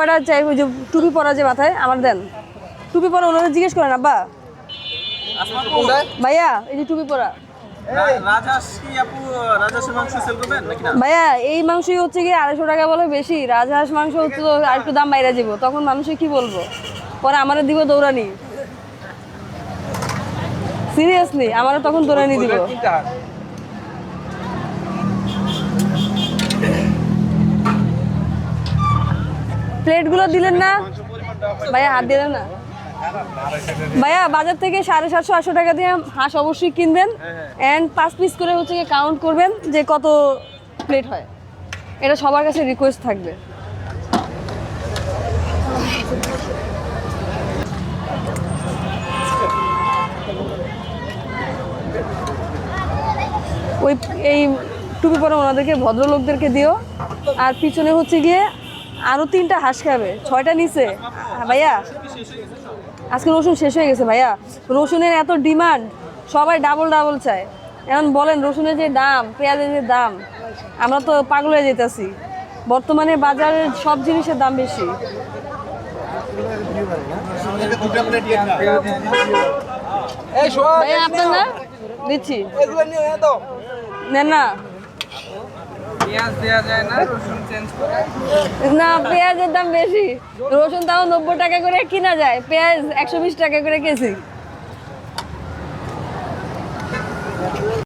কয়টা চাই ওই যে টুপি পরা যে মাথায় আমার দেন। টুপি পরা ওনারা জিজ্ঞেস করেন আব্বা ভাইয়া এই যে টুপি পরা। ভাইয়া এই মাংসই হচ্ছে কি আড়াইশো টাকা বলে বেশি। রাজহাঁস মাংস হচ্ছে তো আর একটু দাম বাইরে যাব তখন মানুষে কি বলব? পরে আমারে দিব দৌড়ানি। সিরিয়াসলি আমারও তখন দৌড়ানি দিব। প্লেটগুলো দিলেন না? ভাইয়া হাত দিলেন না। ভাইয়া, বাজার থেকে সাড়ে সাতশো, আটশো টাকা দিয়ে হাঁস অবশ্যই কিনবেন। অ্যান্ড পাঁচ পিস করে হচ্ছে কাউন্ট করবেন যে কত প্লেট হয়। এটা সবার কাছে রিকোয়েস্ট থাকবে। ওই এই টুপি পরে ওনাদেরকে, ভদ্রলোকদেরকে দিও। আর পিছনে হচ্ছে গিয়ে আরও তিনটা হাঁস খাবে। ছয়টা নিচে ভাইয়া আজকে রসুন শেষ হয়ে গেছে ভাইয়া। রসুনের এত ডিমান্ড সবাই ডাবল ডাবল চায়। এখন বলেন রসুনের যে দাম পেঁয়াজের যে দাম আমরা তো পাগল হয়ে যেতেছি। বর্তমানে বাজারের সব জিনিসের দাম বেশি। আপনার না? দিচ্ছি। নেন না পেঁয়াজ দেওয়া যায় না রসুন চেঞ্জ করে না, পেঁয়াজের দাম বেশি। রসুন তাও নব্বই টাকা করে কিনা যায়। পেঁয়াজ একশো বিশ টাকা করে কেজি।